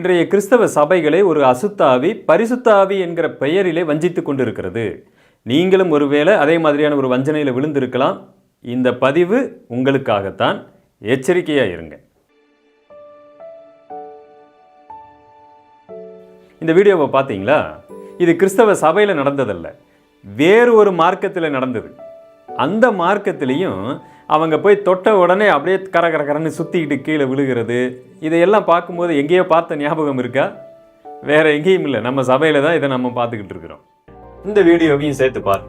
இன்றைய கிறிஸ்தவ சபைகளை ஒரு அசுத்தாவி பரிசுத்தாவி என்கிற பெயரிலே வஞ்சித்து கொண்டிருக்கிறது. நீங்களும் ஒருவேளை அதே மாதிரியான ஒரு வஞ்சனையில் விழுந்திருக்கலாம். இந்த பதிவு உங்களுக்காகத்தான். எச்சரிக்கையாக இருங்க இந்த வீடியோவை பார்த்தீங்களா? இது கிறிஸ்தவ சபையில் நடந்ததல்ல. வேறு ஒரு மார்க்கத்தில் நடந்தது. அந்த மார்க்கத்துலேயும் அவங்க போய் தொட்ட உடனே அப்படியே கர கரன்னு சுற்றிக்கிட்டு கீழே விழுகிறது. இதையெல்லாம் பார்க்கும்போது எங்கேயோ பார்த்த ஞாபகம் இருக்கா? வேற எங்கேயும் இல்லை. நம்ம சபையில் தான் இதை நம்ம பார்த்துக்கிட்டு இருக்கிறோம். இந்த வீடியோவையும் சேர்த்து பாரு.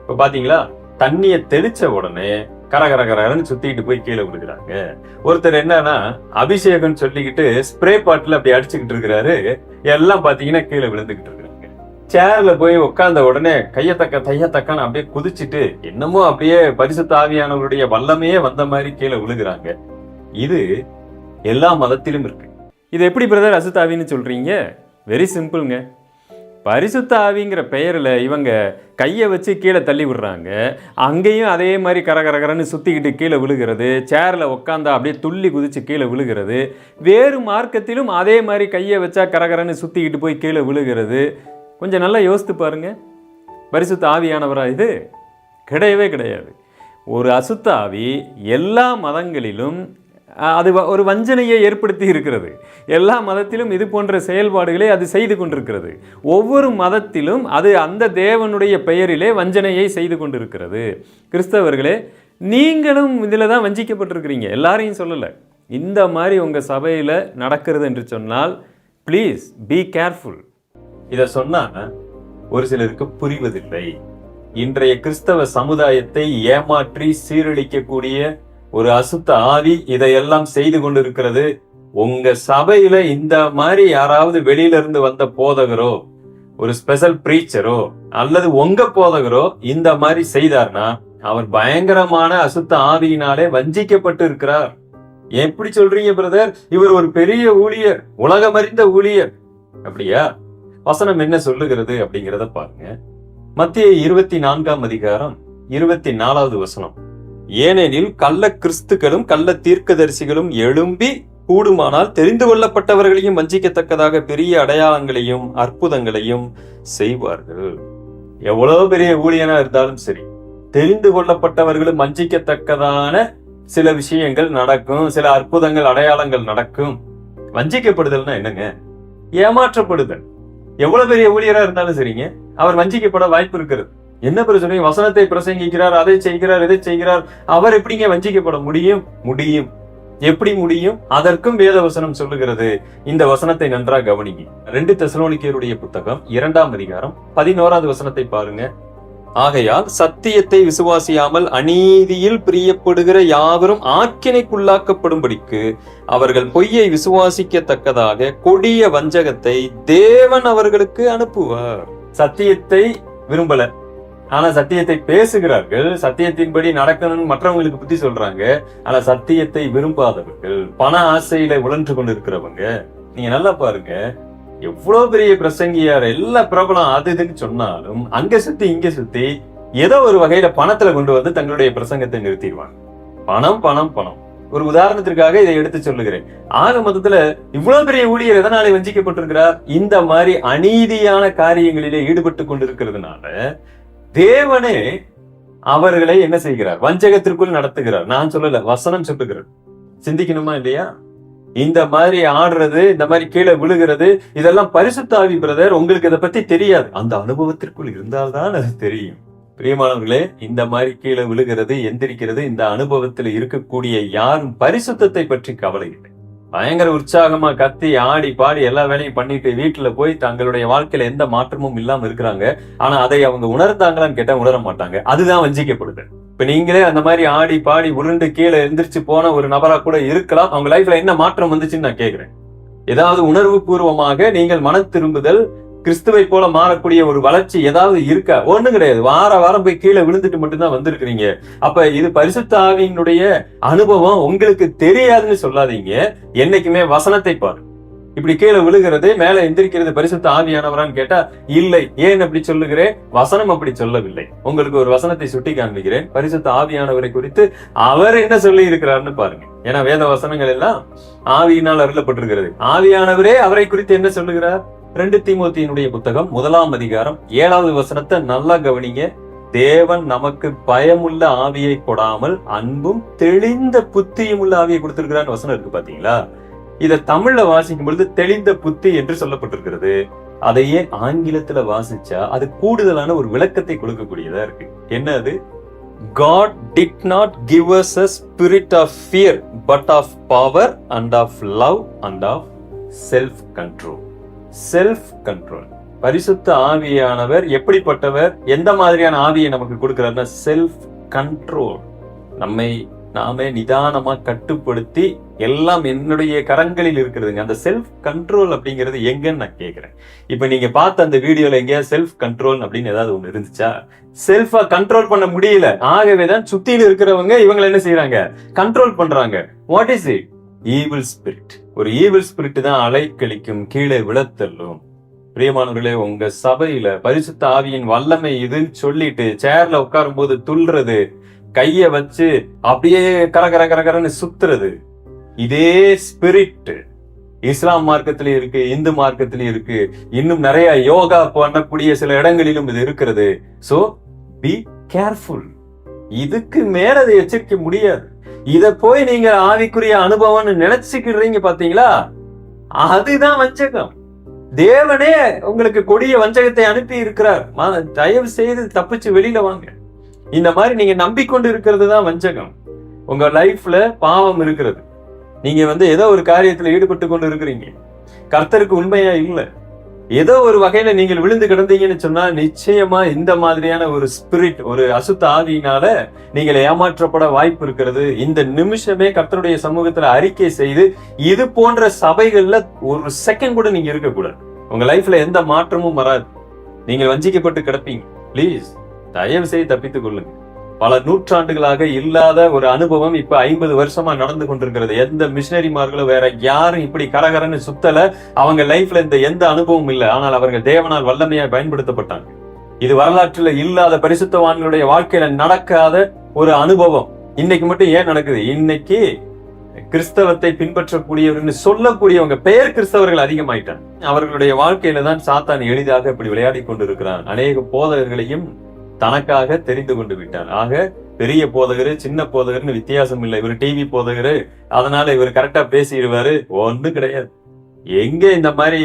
இப்போ பார்த்தீங்களா? தண்ணியை தெளிச்ச உடனே கர கர கரன்னு சுத்திட்டு போய் கீழே விழுகிறாங்க. ஒருத்தர் என்னன்னா அபிஷேகம் சொல்லிக்கிட்டு ஸ்ப்ரே பாட்டில் அப்படி அடிச்சுக்கிட்டு இருக்கிறாரு. எல்லாம் பாத்தீங்கன்னா கீழே விழுந்துகிட்டு இருக்கு சேர்ல போய் உட்கார்ந்த உடனே கையத்தக்க தையத்தக்கன்னு அப்படியே குதிச்சுட்டு என்னமோ அப்படியே பரிசுத்த ஆவியானவருடைய வல்லமையே வந்த மாதிரி கீழே விழுகிறாங்க. இது எல்லா மதத்திலும் இருக்கு. இது எப்படி பிரதர் அசுத்தாவின்னு சொல்றீங்க? வெரி சிம்பிள்ங்க பரிசுத்த ஆவிங்கிற பெயரில் இவங்க கையை வச்சு கீழே தள்ளி விடுறாங்க. அங்கேயும் அதே மாதிரி கர சுற்றிக்கிட்டு கீழே விழுகிறது. சேரில் உட்காந்தா அப்படியே துள்ளி குதிச்சு கீழே விழுகிறது. வேறு மார்க்கத்திலும் அதே மாதிரி கையை வச்சா கரகரன்னு சுற்றிக்கிட்டு போய் கீழே விழுகிறது. கொஞ்சம் நல்லா யோசித்து பாருங்கள் பரிசுத்த ஆவியானவரா இது? கிடையவே கிடையாது. ஒரு அசுத்த ஆவி எல்லா மதங்களிலும் அது வ- ஒரு வஞ்சனையை ஏற்படுத்தி இருக்கிறது. எல்லா மதத்திலும் இது போன்ற செயல்பாடுகளை அது செய்து கொண்டிருக்கிறது. ஒவ்வொரு மதத்திலும் அது அந்த தேவனுடைய பெயரிலே வஞ்சனையை செய்து கொண்டிருக்கிறது. கிறிஸ்தவர்களே நீங்களும் இதில் தான் வஞ்சிக்கப்பட்டிருக்கிறீங்க. எல்லாரையும் சொல்லலை. இந்த மாதிரி உங்கள் சபையில் நடக்கிறது என்று சொன்னால் ப்ளீஸ் பி கேர்ஃபுல் இதை சொன்னா ஒரு சிலருக்கு புரிவதில்லை. இன்றைய கிறிஸ்தவ சமுதாயத்தை ஏமாற்றி சீரழிக்கக்கூடிய ஒரு அசுத்த ஆவி இதையெல்லாம் செய்து கொண்டிருக்கிறது. உங்க சபையில இந்த மாதிரி யாராவது வெளியில இருந்து வந்த போதகரோ ஒரு ஸ்பெஷல் பிரீச்சரோ அல்லது உங்க போதகரோ இந்த மாதிரி செய்தார்னா அவர் பயங்கரமான அசுத்த ஆவியினாலே வஞ்சிக்கப்பட்டு இருக்கிறார். எப்படி சொல்றீங்க பிரதர் இவர் ஒரு பெரிய ஊழியர் உலகமறிந்த ஊழியர். அப்படியா? வசனம் என்ன சொல்லுகிறது அப்படிங்கிறத பாருங்க. மத்திய இருபத்தி நான்காம் அதிகாரம் இருபத்தி நாலாவது வசனம். ஏனெனில் கள்ள கிறிஸ்துக்களும் கள்ள தீர்க்கதரிசிகளும் எழும்பி கூடுமானால் தெரிந்து கொள்ளப்பட்டவர்களையும் வஞ்சிக்கத்தக்கதாக பெரிய அடையாளங்களையும் அற்புதங்களையும் செய்வார்கள். எவ்வளவு பெரிய ஊழியனா இருந்தாலும் சரி தெரிந்து கொள்ளப்பட்டவர்களும் வஞ்சிக்கத்தக்கதான சில விஷயங்கள் நடக்கும் சில அற்புதங்கள் அடையாளங்கள் நடக்கும். வஞ்சிக்கப்படுதல்னா என்னங்க? ஏமாற்றப்படுதல். எவ்வளவு பெரிய ஊழியரா இருந்தாலும் சரிங்க. அவர் வஞ்சிக்கப்பட வாய்ப்பு இருக்கிறது. என்ன பிரச்சனை? வசனத்தை பிரசங்கிக்கிறார் அதை செய்கிறார் இதை செய்கிறார். அவர் எப்படிங்க வஞ்சிக்கப்பட முடியும்? முடியும். எப்படி முடியும்? அதற்கும் வேத வசனம் சொல்லுகிறது. இந்த வசனத்தை நன்றா கவனிங்க. ரெண்டு தெசலோனிக்கேருடைய புத்தகம் இரண்டாம் அதிகாரம் பதினோராவது வசனத்தை பாருங்க. ஆகையால் சத்தியத்தை விசுவாசியாமல் அநீதியில் பிரியப்படுகிற யாவரும் ஆக்கினைக்குள்ளாக்கப்படும்படிக்கு அவர்கள் பொய்யை விசுவாசிக்கத்தக்கதாக கொடிய வஞ்சகத்தை தேவன் அவர்களுக்கு அனுப்புவார். சத்தியத்தை விரும்பல. ஆனா சத்தியத்தை பேசுகிறார்கள். சத்தியத்தின்படி நடக்கணும்னு மற்றவங்களுக்கு புத்தி சொல்றாங்க. ஆனா சத்தியத்தை விரும்பாதவர்கள் பண ஆசையில உழன்று கொண்டு இருக்கிறவங்க நீங்க நல்லா பாருங்க. எவ்வளவு பெரிய பிரசங்கியார் எல்லா பிரபலம் அது இதுன்னு சொன்னாலும் அங்க சுத்தி இங்க சுத்தி ஏதோ ஒரு வகையில பணத்துல கொண்டு வந்து தங்களுடைய பிரசங்கத்தை நிறுத்திடுவாங்க. பணம் பணம் பணம். ஒரு உதாரணத்திற்காக இதை எடுத்து சொல்லுகிறேன். ஆக மொத்தத்துல இவ்வளவு பெரிய ஊழியர் எதனால வஞ்சிக்கப்பட்டிருக்கிறார்? இந்த மாதிரி அநீதியான காரியங்களிலே ஈடுபட்டு கொண்டிருக்கிறதுனால தேவனே அவர்களை என்ன செய்கிறார்? வஞ்சகத்திற்குள் நடத்துகிறார். நான் சொல்லல வசனம் சொல்லுகிறார் சிந்திக்கணுமா இல்லையா? இந்த மாதிரி ஆடுறது இந்த மாதிரி கீழே விழுகிறது இதெல்லாம் பரிசுத்தாவி பிரதர் உங்களுக்கு இதை பத்தி தெரியாது. அந்த அனுபவத்திற்குள் இருந்தால்தான் அது தெரியும். பிரியமானவர்களே இந்த மாதிரி கீழே விழுகிறது எந்திரிக்கிறது இந்த அனுபவத்தில் இருக்கக்கூடிய யாரும் பரிசுத்தத்தை பற்றி கவலை இல்லை. பயங்கர உற்சாகமா கத்தி ஆடி பாடி எல்லா வேலையும் பண்ணிட்டு வீட்டுல போய் தங்களுடைய வாழ்க்கையில எந்த மாற்றமும் இல்லாம இருக்கிறாங்க. ஆனா அதை அவங்க உணர்ந்தாங்களான்னு கேட்டா உணர மாட்டாங்க. அதுதான் வஞ்சிக்கப்படுது. இப்ப நீங்களே அந்த மாதிரி ஆடி பாடி உருண்டு கீழே எந்திரிச்சு போன ஒரு நபரா கூட இருக்கலாம். அவங்க லைஃப்ல என்ன மாற்றம் வந்துச்சுன்னு நான் கேக்குறேன். ஏதாவது உணர்வு பூர்வமாக நீங்கள் மன திரும்புதல் கிறிஸ்துவை போல மாறக்கூடிய ஒரு வளர்ச்சி ஏதாவது இருக்கா? ஒண்ணும் கிடையாது. வார வாரம் போய் கீழே விழுந்துட்டு மட்டும்தான் வந்திருக்கிறீங்க. அப்ப இது பரிசுத்த ஆவியினுடைய அனுபவம் உங்களுக்கு தெரியாதுன்னு சொல்லாதீங்க. என்னைக்குமே வசனத்தை பாரு. இப்படி கீழே விழுகிறது மேல எந்திரிக்கிறது பரிசுத்த ஆவியானவரான்னு கேட்டா இல்லை. ஏன் அப்படி சொல்லுகிறேன்? வசனம் அப்படி சொல்லவில்லை. உங்களுக்கு ஒரு வசனத்தை சுட்டி காண்பிக்கிறேன். பரிசுத்த ஆவியானவரை குறித்து அவர் என்ன சொல்லி இருக்கிறார்னு பாருங்க. ஏன்னா வேத வசனங்கள் எல்லாம் ஆவியினால் அருளப்பட்டிருக்கிறது. ஆவியானவரே அவரை குறித்து என்ன சொல்லுகிறார்? ரெண்டு தீமோத்தியினுடைய புத்தகம் முதலாம் அதிகாரம் ஏழாவது வசனத்தை நல்லா கவனிங்க. தேவன் நமக்கு பயமுள்ள ஆவியை கொடாமல் அன்பும் தெளிந்த புத்தியும் உள்ள ஆவியை கொடுத்திருக்கிறான்னு வசனம் இருக்கு பாத்தீங்களா? இத தமிழ்ல வாசிக்கும் பொழுது தெளிந்த புத்தி என்று சொல்லப்பட்டிருக்கிறது. அதையே ஆங்கிலத்துல வாசிச்சா அது கூடுதலான ஒரு விளக்கத்தை கொடுக்கக்கூடியதா இருக்கு. என்ன அது God did not give us a spirit of fear but of power and of love and of self control self control பரிசுத்த ஆவியானவர் எப்படிப்பட்டவர்? எந்த மாதிரியான ஆவியை நமக்கு கொடுக்கிறாருன்னா செல்ஃப் கண்ட்ரோல் நம்மை நாமே நிதானமா கட்டுப்படுத்தி எல்லாம் என்னுடைய கரங்களில் இருக்கிறதுங்க. அந்த செல்ஃப் கண்ட்ரோல் அப்படிங்கிறது எங்கன்னு நான் கேட்குறேன் இப்ப நீங்க பார்த்த அந்த வீடியோல எங்கேயா செல்ஃப் கண்ட்ரோல் அப்படின்னு ஏதாவது ஒண்ணு இருந்துச்சா? செல்ஃபா கண்ட்ரோல் பண்ண முடியல. ஆகவே தான் சுத்தியில இருக்கிறவங்க இவங்களை என்ன செய்யறாங்க கண்ட்ரோல் பண்றாங்க. What is it evil spirit ஒரு ஈவில் ஸ்பிரிட் தான் அலைக்கழிக்கும் கீழே விழத்தள்ளும். பிரியமானவர்களே உங்க சபையில பரிசுத்த ஆவியின் வல்லமை இதுன்னு சொல்லிட்டு சேர்ல உட்காரும் போது துள்றது கைய வச்சு அப்படியே கர கர சுத்துறது. இதே ஸ்பிரிட் இஸ்லாம் மார்க்கத்திலயும் இருக்கு இந்து மார்க்கத்திலயும் இருக்கு. இன்னும் நிறைய யோகா பண்ணக்கூடிய சில இடங்களிலும் இது இருக்கிறது. சோ பி கேர்ஃபுல் இதுக்கு மேல அதை எச்சரிக்க முடியாது. இத போய் நீங்க ஆவிக்குரிய அனுபவம்னு நினைச்சுக்கிடுறீங்க பாத்தீங்களா? அதுதான் வஞ்சகம். தேவனே உங்களுக்கு கொடிய வஞ்சகத்தை அனுப்பி இருக்கிறார். மா- தயவு செய்து தப்பிச்சு வெளியில வாங்க. இந்த மாதிரி நீங்க நம்பிக்கொண்டு இருக்கிறது தான் வஞ்சகம். உங்க லைஃப்ல பாவம் இருக்கிறது. நீங்க வந்து ஏதோ ஒரு காரியத்துல ஈடுபட்டு கொண்டு இருக்கிறீங்க. கர்த்தருக்கு உண்மையா இல்லை. ஏதோ ஒரு வகையில நீங்கள் விழுந்து கிடந்தீங்கன்னு சொன்னா நிச்சயமா இந்த மாதிரியான ஒரு ஸ்பிரிட் ஒரு அசுத்த ஆவியினால நீங்கள் ஏமாற்றப்பட வாய்ப்பு இருக்கிறது. இந்த நிமிஷமே கர்த்தருடைய சமூகத்துல அறிக்கை செய்து இது போன்ற சபைகள்ல ஒரு செகண்ட் கூட நீங்க இருக்கக்கூடாது. உங்க லைஃப்ல எந்த மாற்றமும் வராது. நீங்கள் வஞ்சிக்கப்பட்டு கிடப்பீங்க. ப்ளீஸ் தயவு செய்து தப்பித்துக் கொள்ளுங்க. பல நூற்றாண்டுகளாக இல்லாத ஒரு அனுபவம் இப்ப ஐம்பது வருஷமா நடந்து கொண்டிருக்கிறது. எந்த மிஷினரிமார்களும் வேற யாரும் இப்படி கரகரன்னு சுத்தல. அவங்க லைஃப்ல இந்த எந்த அனுபவமும் இல்லை. ஆனால் அவர்கள் தேவனால் வல்லமையாய் பயன்படுத்தப்பட்டாங்க. இது வரலாற்றுல இல்லாத பரிசுத்தவான்களுடைய வாழ்க்கையில நடக்காத ஒரு அனுபவம். இன்னைக்கு மட்டும் ஏன் நடக்குது? இன்னைக்கு கிறிஸ்தவத்தை பின்பற்றக்கூடியவர்னு சொல்லக்கூடியவங்க பெயர் கிறிஸ்தவர்கள் அதிகமாயிட்டாங்க. அவர்களுடைய வாழ்க்கையில தான் சாத்தான் எளிதாக இப்படி விளையாடி கொண்டிருக்கிறான். அநேக போதகர்களையும் தனக்காக தெரிந்து கொண்டு விட்டார். ஆக பெரிய போதகரு சின்ன போதகர்னு வித்தியாசம் இல்லை. இவர் டிவி போதகரு அதனால இவர் கரெக்டா பேசிடுவாரு. ஒண்ணும் கிடையாது. எங்க இந்த மாதிரி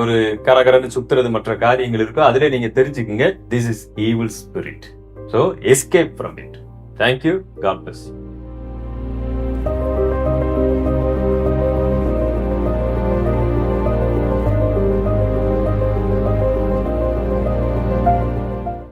ஒரு கரகரன்னு சுத்துறது மற்ற காரியங்கள் இருக்கோ அதுல நீங்க தெரிஞ்சுக்கங்க. This is evil spirit so escape from it thank you God bless